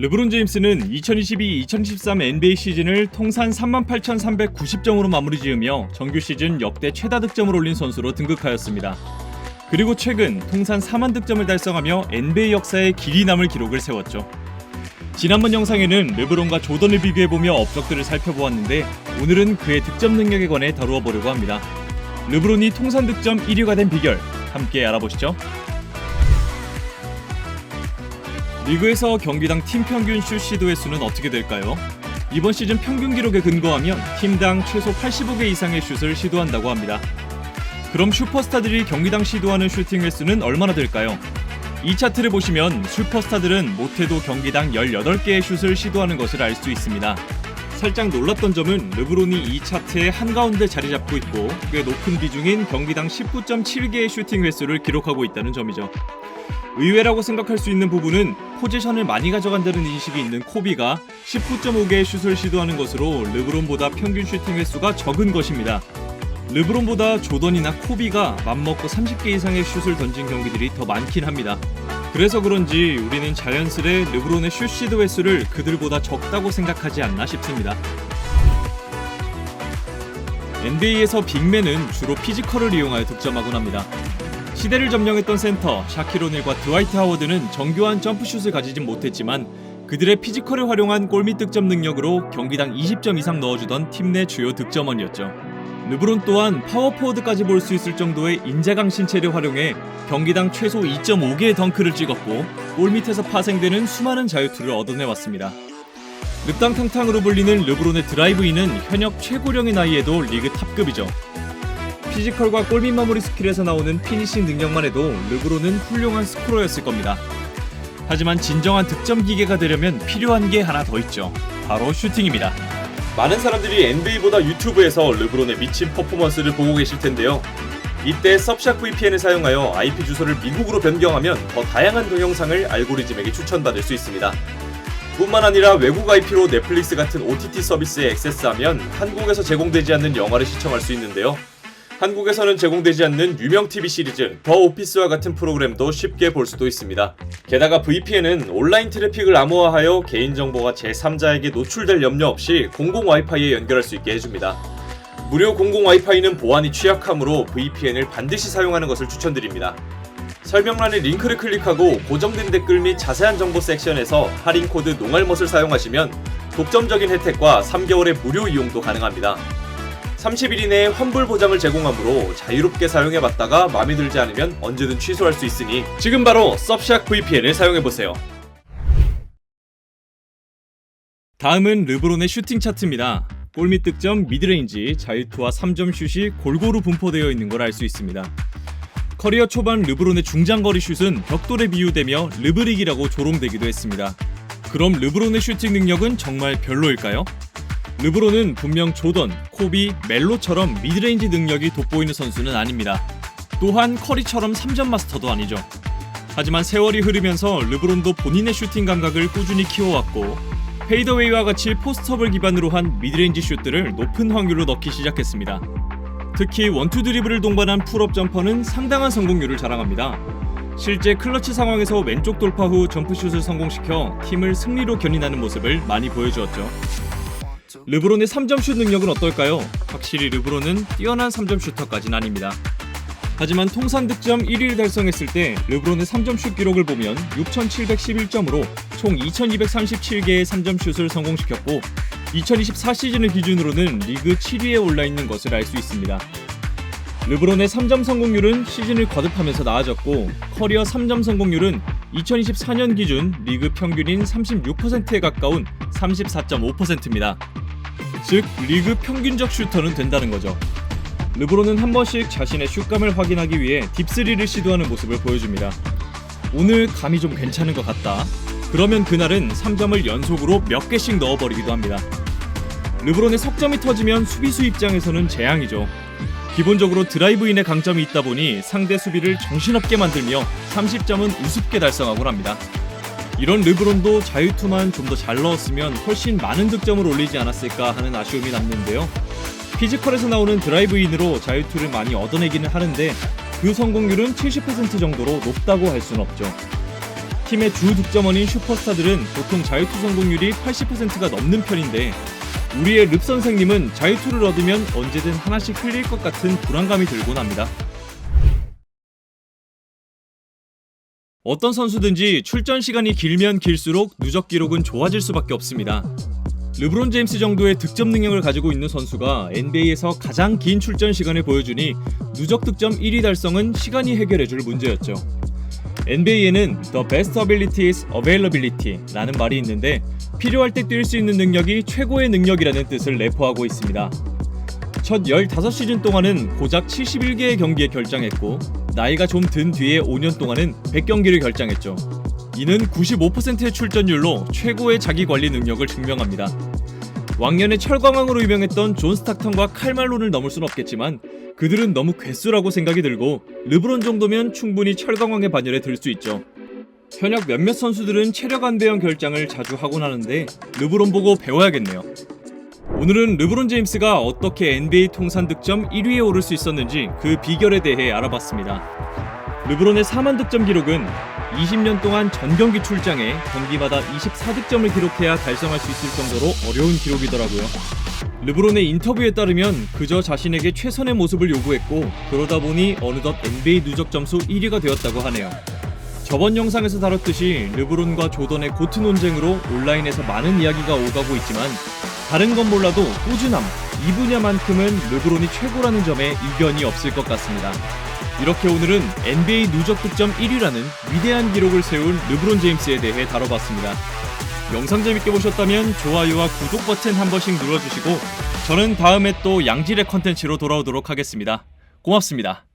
르브론 제임스는 2022-2023 NBA 시즌을 통산 38,390점으로 마무리 지으며 정규 시즌 역대 최다 득점을 올린 선수로 등극하였습니다. 그리고 최근 통산 4만 득점을 달성하며 NBA 역사에 길이 남을 기록을 세웠죠. 지난번 영상에는 르브론과 조던을 비교해보며 업적들을 살펴보았는데 오늘은 그의 득점 능력에 관해 다루어 보려고 합니다. 르브론이 통산 득점 1위가 된 비결 함께 알아보시죠. 리그에서 경기당 팀 평균 슛 시도 횟수는 어떻게 될까요? 이번 시즌 평균 기록에 근거하면 팀당 최소 85개 이상의 슛을 시도한다고 합니다. 그럼 슈퍼스타들이 경기당 시도하는 슈팅 횟수는 얼마나 될까요? 이 차트를 보시면 슈퍼스타들은 못해도 경기당 18개의 슛을 시도하는 것을 알 수 있습니다. 살짝 놀랐던 점은 르브론이 이 차트의 한가운데 자리 잡고 있고 꽤 높은 비중인 경기당 19.7개의 슈팅 횟수를 기록하고 있다는 점이죠. 의외라고 생각할 수 있는 부분은 포지션을 많이 가져간다는 인식이 있는 코비가 19.5개의 슛을 시도하는 것으로 르브론보다 평균 슈팅 횟수가 적은 것입니다. 르브론보다 조던이나 코비가 맘먹고 30개 이상의 슛을 던진 경기들이 더 많긴 합니다. 그래서 그런지 우리는 자연스레 르브론의 슛 시도 횟수를 그들보다 적다고 생각하지 않나 싶습니다. NBA에서 빅맨은 주로 피지컬을 이용하여 득점하곤 합니다. 시대를 점령했던 센터 샤키로닐과 드와이트 하워드는 정교한 점프슛을 가지진 못했지만 그들의 피지컬을 활용한 골밑 득점 능력으로 경기당 20점 이상 넣어주던 팀 내 주요 득점원이었죠. 르브론 또한 파워포워드까지 볼 수 있을 정도의 인자강 신체를 활용해 경기당 최소 2.5개의 덩크를 찍었고 골 밑에서 파생되는 수많은 자유투를 얻어내왔습니다. 늑당탕탕으로 불리는 르브론의 드라이브인은 현역 최고령의 나이에도 리그 탑급이죠. 피지컬과 골밑 마무리 스킬에서 나오는 피니싱 능력만 해도 르브론은 훌륭한 스코어였을 겁니다. 하지만 진정한 득점 기계가 되려면 필요한 게 하나 더 있죠. 바로 슈팅입니다. 많은 사람들이 NBA보다 유튜브에서 르브론의 미친 퍼포먼스를 보고 계실 텐데요. 이때 섭샷 VPN을 사용하여 IP 주소를 미국으로 변경하면 더 다양한 동영상을 알고리즘에게 추천받을 수 있습니다. 뿐만 아니라 외국 IP로 넷플릭스 같은 OTT 서비스에 액세스하면 한국에서 제공되지 않는 영화를 시청할 수 있는데요. 한국에서는 제공되지 않는 유명 TV 시리즈 더 오피스와 같은 프로그램도 쉽게 볼 수도 있습니다. 게다가 VPN은 온라인 트래픽을 암호화하여 개인정보가 제3자에게 노출될 염려 없이 공공 와이파이에 연결할 수 있게 해줍니다. 무료 공공 와이파이는 보안이 취약하므로 VPN을 반드시 사용하는 것을 추천드립니다. 설명란에 링크를 클릭하고 고정된 댓글 및 자세한 정보 섹션에서 할인 코드 농알못을 사용하시면 독점적인 혜택과 3개월의 무료 이용도 가능합니다. 30일 이내에 환불 보장을 제공하므로 자유롭게 사용해봤다가 마음에 들지 않으면 언제든 취소할 수 있으니 지금 바로 섭샥 VPN을 사용해보세요. 다음은 르브론의 슈팅 차트입니다. 골밑 득점, 미드레인지, 자유투와 3점 슛이 골고루 분포되어 있는 걸 알 수 있습니다. 커리어 초반 르브론의 중장거리 슛은 벽돌에 비유되며 르브릭이라고 조롱되기도 했습니다. 그럼 르브론의 슈팅 능력은 정말 별로일까요? 르브론은 분명 조던, 코비, 멜로처럼 미드레인지 능력이 돋보이는 선수는 아닙니다. 또한 커리처럼 3점 마스터도 아니죠. 하지만 세월이 흐르면서 르브론도 본인의 슈팅 감각을 꾸준히 키워왔고 페이더웨이와 같이 포스트업을 기반으로 한 미드레인지 슛들을 높은 확률로 넣기 시작했습니다. 특히 원투 드리블을 동반한 풀업 점퍼는 상당한 성공률을 자랑합니다. 실제 클러치 상황에서 왼쪽 돌파 후 점프슛을 성공시켜 팀을 승리로 견인하는 모습을 많이 보여주었죠. 르브론의 3점 슛 능력은 어떨까요? 확실히 르브론은 뛰어난 3점 슈터까지는 아닙니다. 하지만 통산 득점 1위를 달성했을 때 르브론의 3점 슛 기록을 보면 6,711점으로 총 2,237개의 3점 슛을 성공시켰고 2024 시즌을 기준으로는 리그 7위에 올라 있는 것을 알 수 있습니다. 르브론의 3점 성공률은 시즌을 거듭하면서 나아졌고 커리어 3점 성공률은 2024년 기준 리그 평균인 36%에 가까운 34.5%입니다. 즉 리그 평균적 슈터는 된다는 거죠. 르브론은 한 번씩 자신의 슛감을 확인하기 위해 딥스리를 시도하는 모습을 보여줍니다. 오늘 감이 좀 괜찮은 것 같다. 그러면 그날은 3점을 연속으로 몇 개씩 넣어버리기도 합니다. 르브론의 석점이 터지면 수비수 입장에서는 재앙이죠. 기본적으로 드라이브인의 강점이 있다 보니 상대 수비를 정신없게 만들며 30점은 우습게 달성하곤 합니다. 이런 르브론도 자유투만 좀 더 잘 넣었으면 훨씬 많은 득점을 올리지 않았을까 하는 아쉬움이 남는데요. 피지컬에서 나오는 드라이브인으로 자유투를 많이 얻어내기는 하는데 그 성공률은 70% 정도로 높다고 할 수는 없죠. 팀의 주 득점원인 슈퍼스타들은 보통 자유투 성공률이 80%가 넘는 편인데 우리의 릅 선생님은 자유투를 얻으면 언제든 하나씩 흘릴 것 같은 불안감이 들곤 합니다. 어떤 선수든지 출전 시간이 길면 길수록 누적 기록은 좋아질 수밖에 없습니다. 르브론 제임스 정도의 득점 능력을 가지고 있는 선수가 NBA에서 가장 긴 출전 시간을 보여주니 누적 득점 1위 달성은 시간이 해결해줄 문제였죠. NBA에는 The Best Ability is Availability라는 말이 있는데 필요할 때 뛸 수 있는 능력이 최고의 능력이라는 뜻을 내포하고 있습니다. 첫 15시즌 동안은 고작 71개의 경기에 결장했고 나이가 좀 든 뒤에 5년 동안은 100경기를 결장했죠. 이는 95%의 출전율로 최고의 자기 관리 능력을 증명합니다. 왕년의 철광왕으로 유명했던 존 스타턴과 칼말론을 넘을 순 없겠지만 그들은 너무 괴수라고 생각이 들고 르브론 정도면 충분히 철광왕의 반열에 들 수 있죠. 현역 몇몇 선수들은 체력 안배형 결장을 자주 하곤 하는데 르브론 보고 배워야겠네요. 오늘은 르브론 제임스가 어떻게 NBA 통산 득점 1위에 오를 수 있었는지 그 비결에 대해 알아봤습니다. 르브론의 4만 득점 기록은 20년 동안 전 경기 출장에 경기마다 24득점을 기록해야 달성할 수 있을 정도로 어려운 기록이더라고요. 르브론의 인터뷰에 따르면 그저 자신에게 최선의 모습을 요구했고 그러다 보니 어느덧 NBA 누적 점수 1위가 되었다고 하네요. 저번 영상에서 다뤘듯이 르브론과 조던의 고트 논쟁으로 온라인에서 많은 이야기가 오가고 있지만 다른 건 몰라도 꾸준함 이 분야만큼은 르브론이 최고라는 점에 이견이 없을 것 같습니다. 이렇게 오늘은 NBA 누적 득점 1위라는 위대한 기록을 세운 르브론 제임스에 대해 다뤄봤습니다. 영상 재밌게 보셨다면 좋아요와 구독 버튼 한 번씩 눌러주시고 저는 다음에 또 양질의 컨텐츠로 돌아오도록 하겠습니다. 고맙습니다.